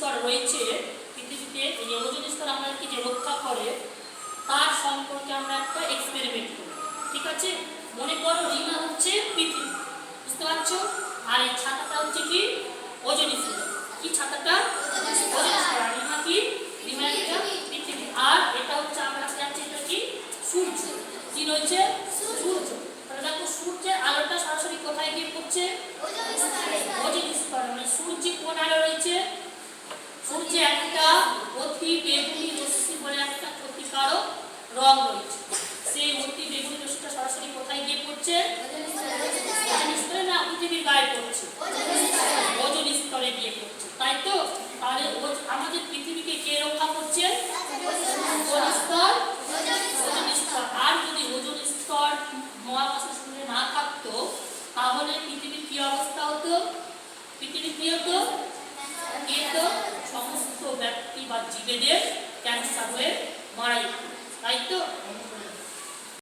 স্তর রয়েছে পৃথিবীতে এই ওজন স্তর আমাদেরকে যে রক্ষা করে, তার সম্পর্কে আমরা একটা এক্সপেরিমেন্ট করি ঠিক আছে? মনে করো রিমা হচ্ছে পৃথিবী, বুঝতে পারছ? আর এই ছাতাটা হচ্ছে কি? ওজন স্তর। কি ছাতাটা? ওজন স্তর। রিমা কি? রিমা একটা পৃথিবী। আর এটা হচ্ছে আমরা যাচ্ছি এটা কি? সূর্য। কি রয়েছে সূর্য তাহলে দেখো সূর্যের আলোটা সরাসরি কোথায় গিয়ে পড়ছে ওজন স্তর মানে সূর্যে কোন আলো রয়েছে সূর্যে একটা অতি বেগুনি রশ্মি বলে একটা ক্ষতিকারক রং রয়েছে। সেই অতি বেগুনি রশ্মিটা সরাসরি কোথায় গিয়ে পড়ছে? না পৃথিবীর গায়ে পড়ছে? ওজন স্তরে গিয়ে পড়ছে। তাই তো? তাহলে আমাদের পৃথিবীকে কে রক্ষা করছে? ওজন স্তর? আর যদি ওজন স্তর মহাকাশের সঙ্গে না থাকতো, তাহলে পৃথিবীর কি অবস্থা হতো? পৃথিবী কি হতো? কিন্তু সমস্ত ব্যক্তি বা জীবেদের ক্যান্সার হয়ে মারা